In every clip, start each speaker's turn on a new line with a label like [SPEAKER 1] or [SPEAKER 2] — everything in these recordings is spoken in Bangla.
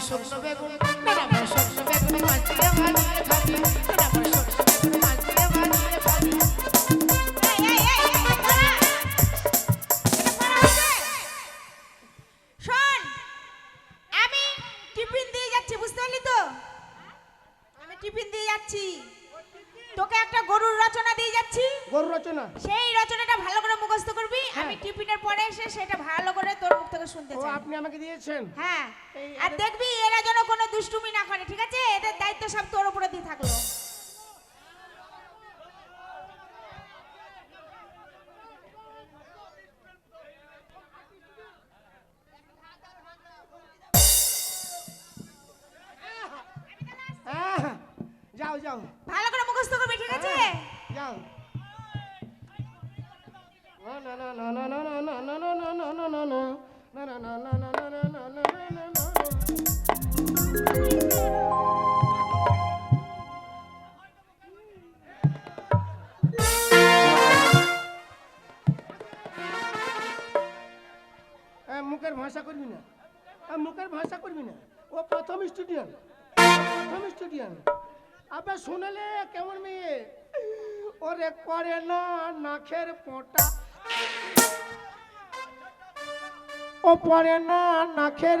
[SPEAKER 1] শুকনো বেগুন শুকনো বেগুন মাছ দিয়ে ভাজিয়ে খাবি আপনি আমাকে দিয়েছেন?
[SPEAKER 2] হ্যাঁ। আর দেখবি এরা যেন কোনো দুষ্টুমি না করে ঠিক আছে? এদের দায়িত্ব সব তোর উপরে দিয়ে থাকল।
[SPEAKER 1] ও স্টুডিয়ান। স্টুডেন্ট স্টুডিয়ান। আবার শুনলে কেমন মেয়ে? ওরে করে না নাখের পোটা। ও পরে না নাখের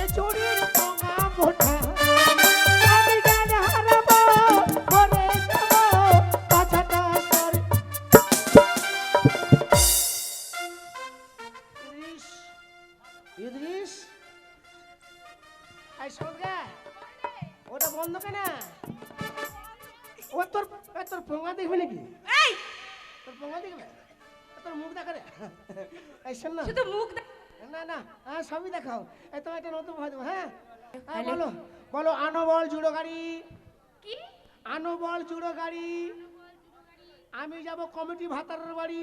[SPEAKER 1] এ ও তোর এ তোর পোঙা দেখবে নাকি?
[SPEAKER 2] এই!
[SPEAKER 1] তোর পোঙা দেখবে তোর মুখ দেখা রে। এই শোন না।
[SPEAKER 2] শুধু মুখ
[SPEAKER 1] না না হ্যাঁ সবই দেখাও। এই তো একটা নতুন ভয় দেবো হ্যাঁ? হ্যাঁ বলো বলো আনো বল জুড়ো গাড়ি।
[SPEAKER 2] কি?
[SPEAKER 1] আনো বল জুড়ো গাড়ি। আমি যাব কমিটি ভাতারের বাড়ি।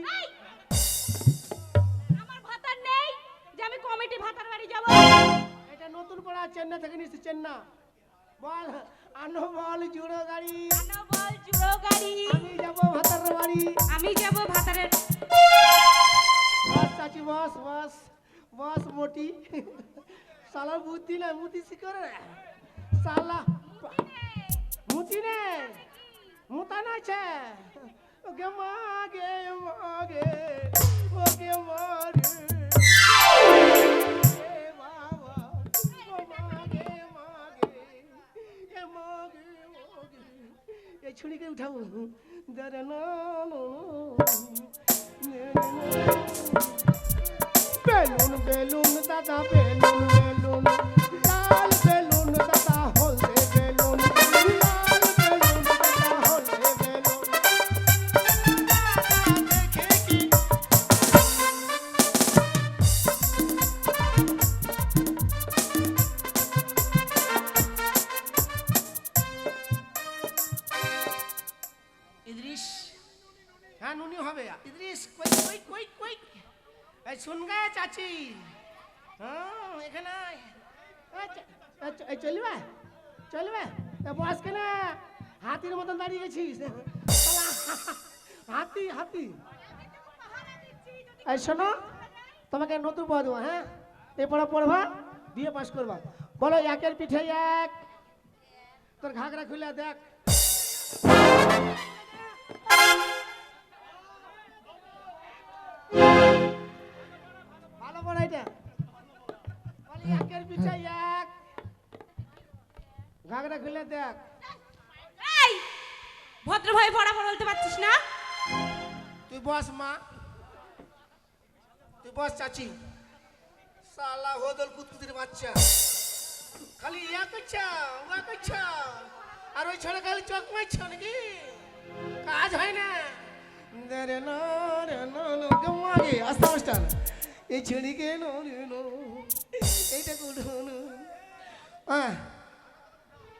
[SPEAKER 2] আমার ভাতার নেই যে আমি কমিটি ভাতার বাড়ি যাব।
[SPEAKER 1] এটা নতুন পড়া চেন্নাই থেকে নিচ্ছি চেন্না বল বল জুড়ো গাড়ি।
[SPEAKER 2] বল জুড়ো গাড়ি।
[SPEAKER 1] আমি যাব ভাতারের বাড়ি।
[SPEAKER 2] আমি যাব ভাতারের।
[SPEAKER 1] বস চাচি বস বস বস মোটি। সালা বুদ্ধি না মুতি শিকরে সালা মুতি নে মুতা না আছে ওকে মাগে মাগে ওকে মারে এ এই ছুরিকে উঠাবো? দাঁড়া না। বেলুন বেলুন দাদা বেলুন বেলুন। চলবে? বস কেন? হাতির মতন দাঁড়িয়ে গেছিস। হাতি হাতি। এই শোনো, তোমাকে নতুন পড়া দেবো হ্যাঁ? এরপরে পড়া পড়বা, বিয়ে পাস করবা। বলো, একের পিঠে এক। তোর ঘাগরা খুলে দেখ। ঘাগরা খুলে দেখ।
[SPEAKER 2] এই ভদ্রভাবে পড়া বলতে পারছিস না?
[SPEAKER 1] তুই বস মা। তুই বস চাচি। সালা হোদল কুতকুতির বাচ্চা। খালি ইয়া করছা উয়া করছা। আর ওই ছেলে খালি চোখ মারছ নাকি? কাজ হয় না। রে না রে না না কেমন আস্তে আস্তে এই ছেড়িকে নো রে নো। এইটা কুড়ুনো হ্যাঁ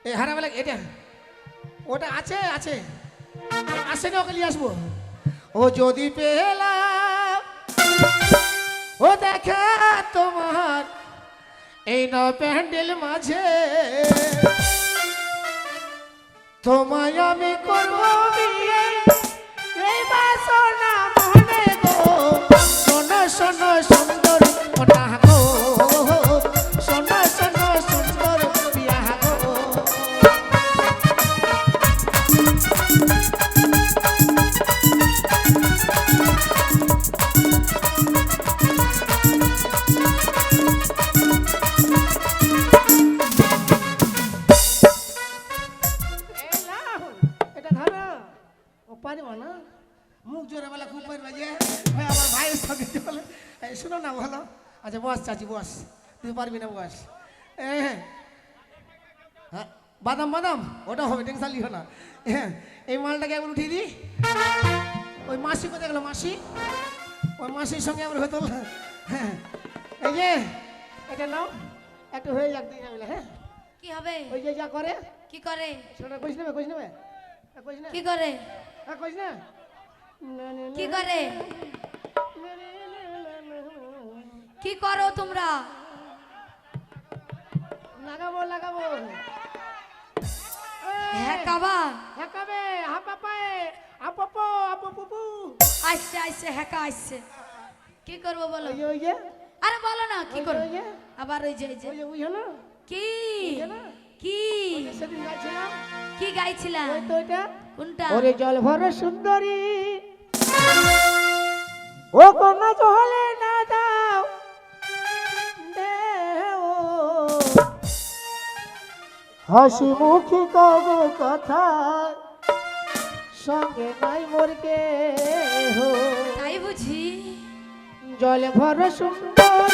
[SPEAKER 1] এই হারাবেলা এটা ওটা আছে আছে। আসে না, ওকে নিয়ে আসব। ও যদি পেলাম, ও দেখা তোমার এই না প্যান্ডেল মাঝে, তোমায় আমি করব বিয়ে। এই বাসনা মনে গো, শোনো শোনো চাচি বস। তুই পারবি না বস। হ্যাঁ হ্যাঁ বাদাম বাদাম। ওটা হবে টেনশন লিখো না। হ্যাঁ এই মালটাকে একবার উঠিয়ে দিই। ওই মাসি কোথায় গেল মাসি? ওই মাসির সঙ্গে একবার হয়তো হ্যাঁ এই যে এটা নাও। একটু হয়ে যাক দিয়ে যাবে হ্যাঁ।
[SPEAKER 3] কি হবে?
[SPEAKER 1] ওই যে যা করে।
[SPEAKER 3] কি করে?
[SPEAKER 1] সেটা কইস নেবে কইস নেবে? হ্যাঁ, কইস না
[SPEAKER 3] কি করে?
[SPEAKER 1] হ্যাঁ কইস না।
[SPEAKER 3] কি করে? কি করো তোমরা?
[SPEAKER 1] লাগাবো লাগাবো।
[SPEAKER 3] হ্যাঁ কাবা।
[SPEAKER 1] হ্যাঁ কবে পাপায়ে আপপো
[SPEAKER 3] কি করব বলো?
[SPEAKER 1] ওই যে
[SPEAKER 3] আরে বলো না কি করব? আবার ওই যে ওই যে।
[SPEAKER 1] ওই যে
[SPEAKER 3] কি? কি?
[SPEAKER 1] ওই সেদিন গাইছিলাম।
[SPEAKER 3] কি গাইছিলাম?
[SPEAKER 1] ওই তো
[SPEAKER 3] কোনটা?
[SPEAKER 1] ওরে জল ভরে সুন্দরী। ও কোন জলে হাসি মুখে কব কথা সঙ্গে নাই মোরকে হো
[SPEAKER 3] তাই বুঝি।
[SPEAKER 1] জল ভর সুন্দর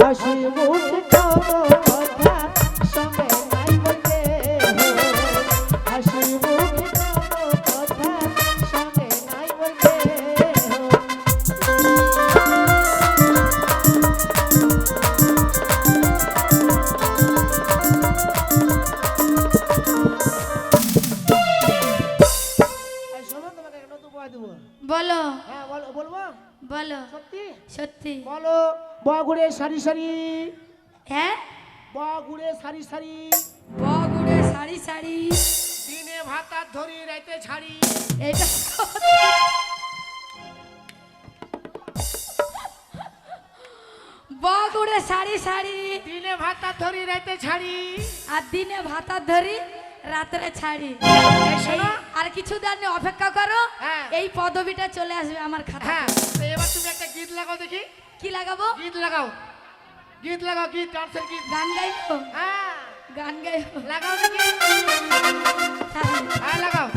[SPEAKER 1] হাসি মুখী কব সত্যি। বলো বগুড়ে সারি সারি।
[SPEAKER 3] হ্যাঁ
[SPEAKER 1] বগুড়ে সারি সারি।
[SPEAKER 3] বগুড়ে শাড়ি সারি
[SPEAKER 1] দিনে ভাতার ধরি রাইতে ছাড়ি।
[SPEAKER 3] এটা বগুড়ে শাড়ি সারি
[SPEAKER 1] দিনে ভাতার ধরি রাইতে ছাড়ি।
[SPEAKER 3] আর দিনে ভাতার ধরি রাত্রে ছাড়ি।
[SPEAKER 1] শোনো।
[SPEAKER 3] আর কিছু দিন অপেক্ষা করো।
[SPEAKER 1] হ্যাঁ।
[SPEAKER 3] এই পদবিটা চলে আসবে আমার খাতা
[SPEAKER 1] হ্যাঁ তো এবার তুমি একটা গীত লাগাও দেখি।
[SPEAKER 3] কি লাগাবো?
[SPEAKER 1] গীত লাগাও। গীত লাগাও গীত ডান্সের গীত।
[SPEAKER 3] গান গাইবো?
[SPEAKER 1] হ্যাঁ।
[SPEAKER 3] গান গাইবো?
[SPEAKER 1] লাগাও দেখি।
[SPEAKER 3] হ্যাঁ।
[SPEAKER 1] হ্যাঁ লাগাও।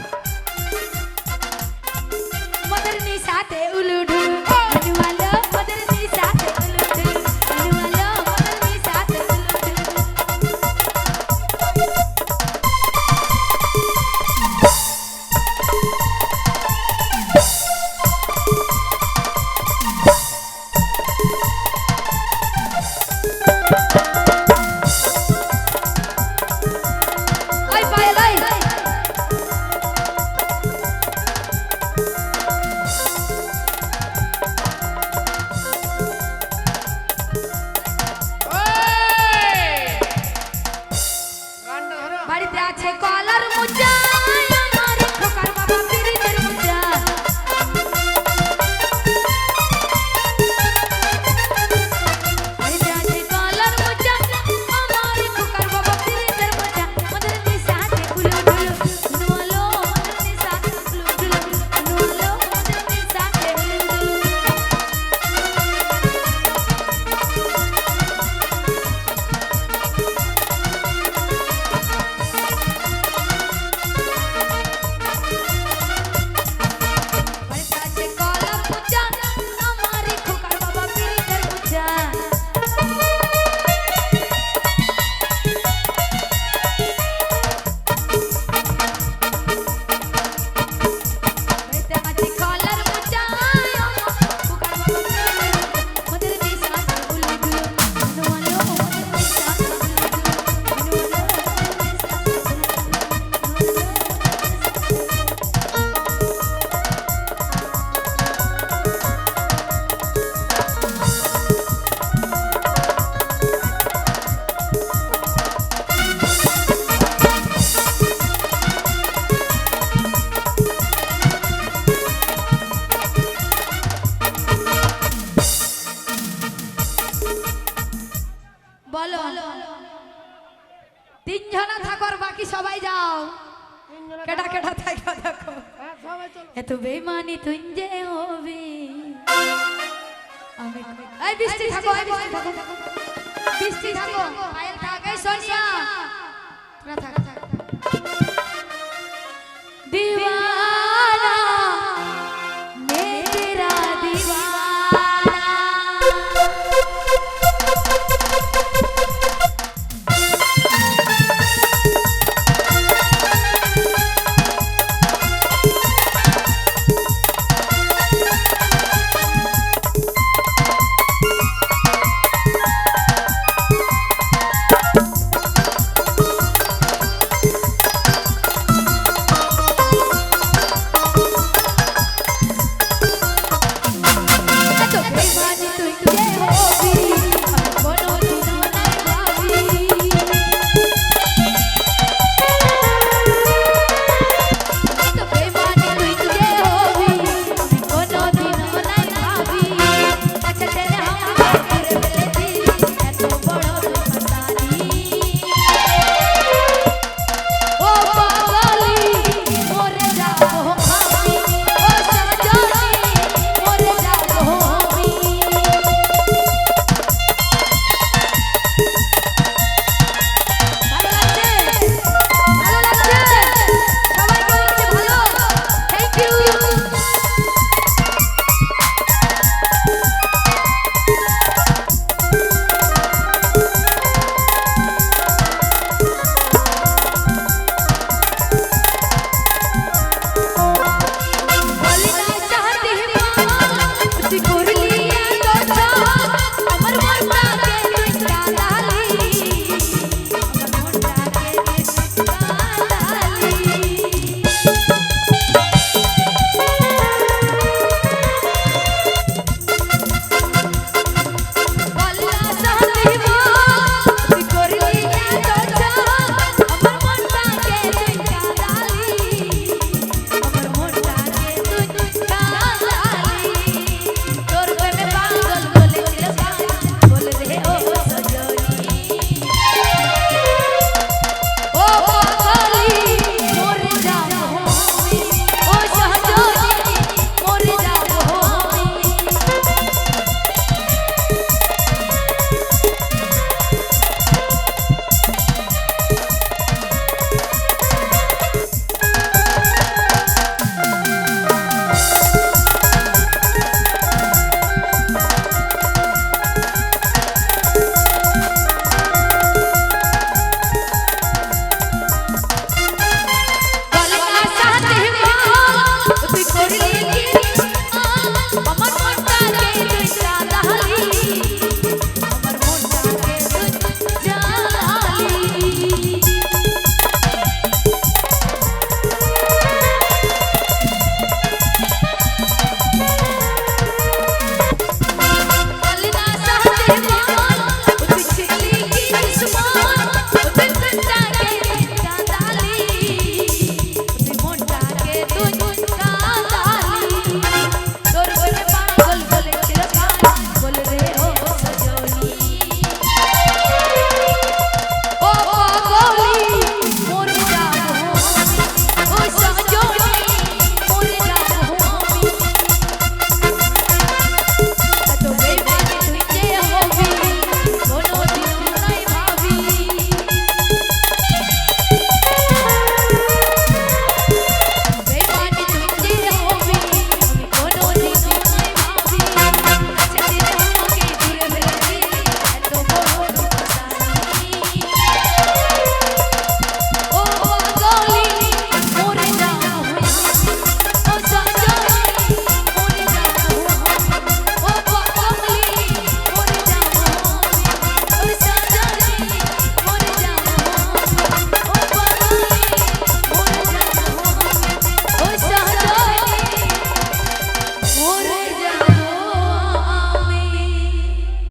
[SPEAKER 3] দেখো
[SPEAKER 1] চলো
[SPEAKER 3] এত বেমানি তুই যে হবি। আমি এই বৃষ্টি থাকো এই বৃষ্টি থাকো। বৃষ্টি থাকো। পায়েল থাক। সোনিয়া। তোরা থাক।